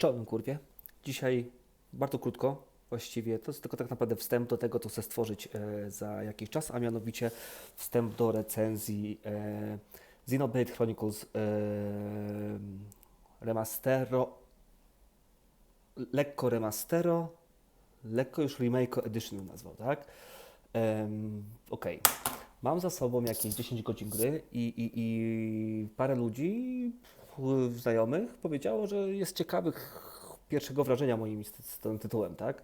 Czołem kurwie. Dzisiaj bardzo krótko, właściwie to jest tylko tak naprawdę wstęp do tego, co chcę stworzyć e, za jakiś czas, a mianowicie wstęp do recenzji e, Xenoblade Chronicles e, Remastero, lekko remastero, lekko już remake edition nazwał, tak? Em, Okej. Mam za sobą jakieś 10 godzin gry i, i, i parę ludzi, znajomych, powiedziało, że jest ciekawych pierwszego wrażenia moim z, tym tytułem, tak?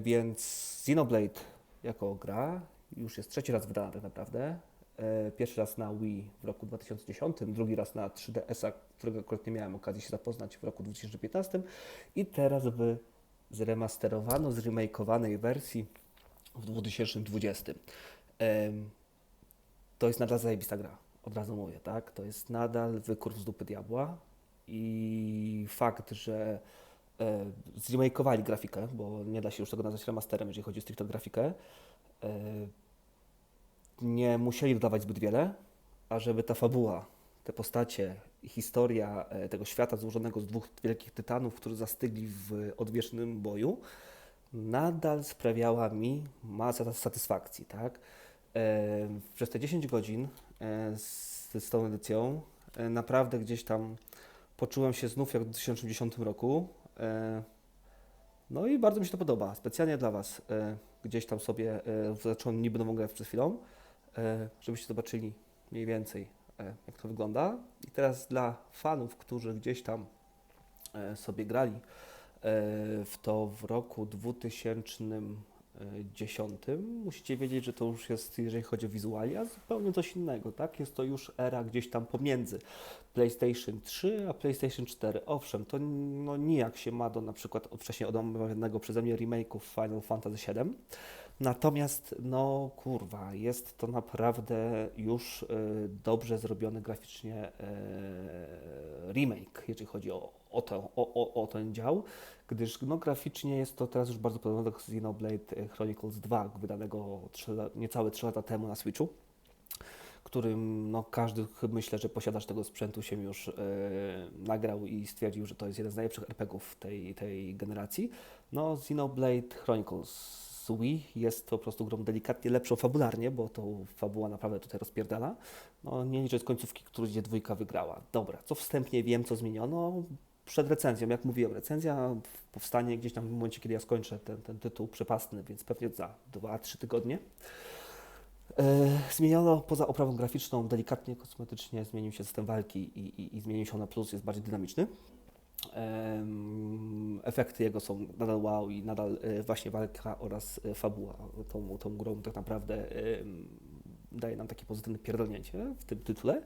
Więc Xenoblade jako gra już jest trzeci raz wydana tak naprawdę. E, Pierwszy raz na Wii w roku 2010, drugi raz na 3DS-a, którego akurat nie miałem okazji się zapoznać w roku 2015 i teraz w zremasterowano, zremakeowanej wersji w 2020. Em, To jest nadal zajebista gra, od razu mówię, tak? To jest nadal wykurw z dupy diabła i fakt, że e, zremakeowali grafikę, bo nie da się już tego nazwać remasterem, jeżeli chodzi o stricte grafikę, e, nie musieli dodawać zbyt wiele, a żeby ta fabuła, te postacie i historia e, tego świata złożonego z dwóch wielkich tytanów, którzy zastygli w odwiecznym boju, nadal sprawiała mi masę satysfakcji, tak? E, Przez te 10 godzin e, z, z tą edycją e, naprawdę gdzieś tam poczułem się znów jak w 2010 roku. No i bardzo mi się to podoba. Specjalnie dla Was gdzieś tam sobie zacząłem niby nową grę przed chwilą, żebyście zobaczyli mniej więcej jak to wygląda. I teraz dla fanów, którzy gdzieś tam sobie grali w to w roku 2010, musicie wiedzieć, że to już jest, jeżeli chodzi o wizualia, zupełnie coś innego, tak? Jest to już era gdzieś tam pomiędzy PlayStation 3 a PlayStation 4. Owszem, to no nijak się ma do na przykład wcześniej omawianego przeze mnie remake'ów Final Fantasy VII. Natomiast, no kurwa, jest to naprawdę już y, dobrze zrobiony graficznie y, remake, jeżeli chodzi o, o, to, o, o, o ten dział, gdyż no, graficznie jest to teraz już bardzo podobne do Xenoblade Chronicles 2, wydanego 3, lat- niecałe 3 lata temu na Switchu którym no, każdy myślę, że posiadacz tego sprzętu się już e, nagrał i stwierdził, że to jest jeden z najlepszych RPGów tej, tej generacji. No, Xenoblade Chronicles z Wii jest po prostu grą delikatnie lepszą fabularnie, bo to fabuła naprawdę tutaj rozpierdala. No, nie licząc końcówki, którą gdzie dwójka wygrała. Dobra, co wstępnie wiem, co zmieniono. Przed recenzją, jak mówiłem, recenzja powstanie gdzieś tam w momencie, kiedy ja skończę ten, ten tytuł przepastny, więc pewnie za 2-3 tygodnie. E, Zmieniono poza oprawą graficzną, delikatnie, kosmetycznie zmienił się system walki i, i, i zmienił się na plus, jest bardziej dynamiczny. Efekty jego są nadal wow i nadal e, właśnie walka oraz e, fabuła tą, tą grą tak naprawdę daje nam takie pozytywne pierdolnięcie w tym tytule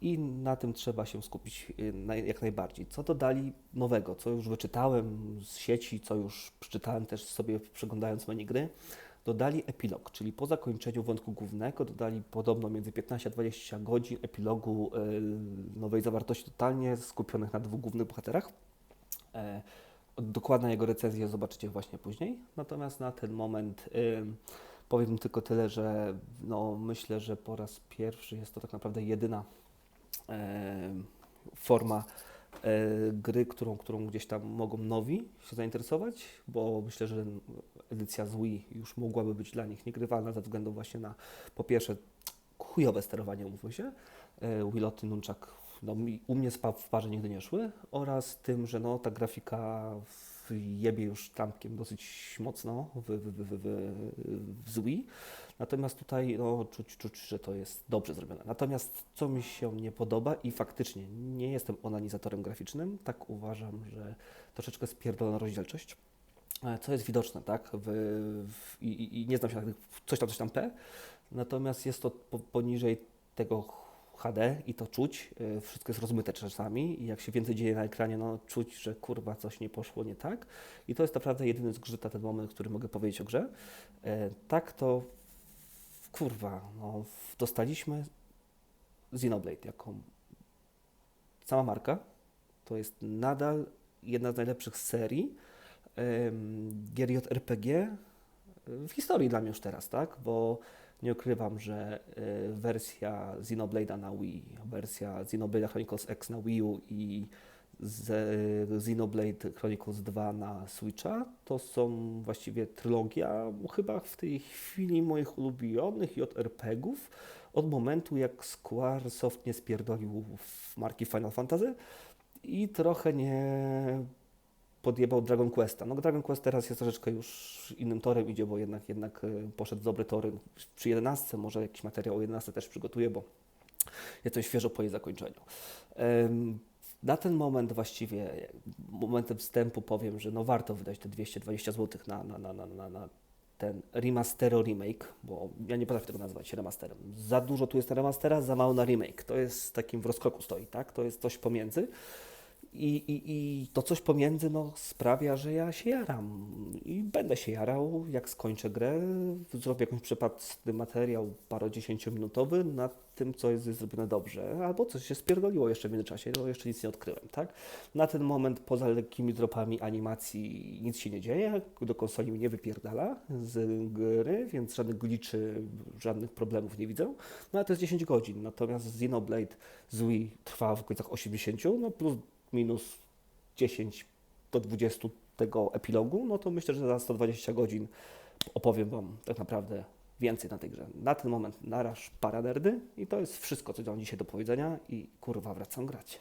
i na tym trzeba się skupić naj- jak najbardziej. Co dodali nowego, co już wyczytałem z sieci, co już przeczytałem też sobie przeglądając menu gry, dodali epilog, czyli po zakończeniu wątku głównego dodali podobno między 15 a 20 godzin epilogu e, nowej zawartości totalnie skupionych na dwóch głównych bohaterach. E, Dokładna jego recenzję zobaczycie właśnie później. Natomiast na ten moment y, powiem tylko tyle, że no, myślę, że po raz pierwszy jest to tak naprawdę jedyna forma e, gry, którą, którą gdzieś tam mogą nowi się zainteresować, bo myślę, że edycja z Wii już mogłaby być dla nich niegrywalna ze względu właśnie na po pierwsze chujowe sterowanie, umówmy się, e, Wiloty Nunchak no, u mnie w parze nigdy nie szły oraz tym, że no, ta grafika w jebie już trampkiem dosyć mocno w, w, w, w, w, w z Wii. Natomiast tutaj no, czuć, czuć, że to jest dobrze zrobione. Natomiast co mi się nie podoba i faktycznie nie jestem onanizatorem graficznym, tak uważam, że troszeczkę spierdolona rozdzielczość, e, co jest widoczne, tak, w, w, i, i- nie znam się na coś tam, coś tam P, natomiast jest to po, poniżej tego HD i to czuć, e, wszystko jest rozmyte czasami i jak się więcej dzieje na ekranie, no czuć, że kurwa coś nie poszło nie tak i to jest naprawdę jedyny zgrzyt na ten moment, który mogę powiedzieć o grze. E, Tak to kurwa, no, dostaliśmy Xenoblade jako sama marka. To jest nadal jedna z najlepszych serii gier JRPG w historii dla mnie już teraz, tak? Bo nie ukrywam, że y, wersja Xenoblade'a na Wii, wersja Xenoblade Chronicles X na Wii U i z Xenoblade Chronicles 2 na Switcha. To są właściwie trylogia chyba w tej chwili moich ulubionych JRPG-ów od momentu jak Squaresoft nie spierdolił marki Final Fantasy i trochę nie podjebał Dragon Questa. No Dragon Quest teraz jest troszeczkę już innym torem idzie, bo jednak, jednak e, poszedł w dobre tory. Przy 11 może jakiś materiał o 11 też przygotuję, bo jestem świeżo po jej zakończeniu. Na ten moment właściwie, momentem wstępu powiem, że no warto wydać te 220 zł na, na, na, na, na, na ten remastero remake, bo ja nie potrafię tego nazwać remasterem. Za dużo tu jest na remastera, za mało na remake. To jest takim w rozkroku stoi, tak? To jest coś pomiędzy. I, i, I to coś pomiędzy no, sprawia, że ja się jaram. I będę się jarał, jak skończę grę, zrobię jakąś przypadny materiał parodziesięciominutowy na tym, co jest zrobione dobrze, albo coś się spierdoliło jeszcze w międzyczasie, no jeszcze nic nie odkryłem, tak? Na ten moment poza lekkimi dropami animacji nic się nie dzieje, do konsoli mi nie wypierdala z gry, więc żadnych glitchy, żadnych problemów nie widzę, no ale to jest 10 godzin, natomiast Xenoblade z Wii trwa w okolicach 80, no plus minus 10 do 20 tego epilogu, no to myślę, że za 120 godzin opowiem Wam tak naprawdę więcej na tej grze. Na ten moment naraż para nerdy i to jest wszystko, co mam dzisiaj do powiedzenia i kurwa wracam grać.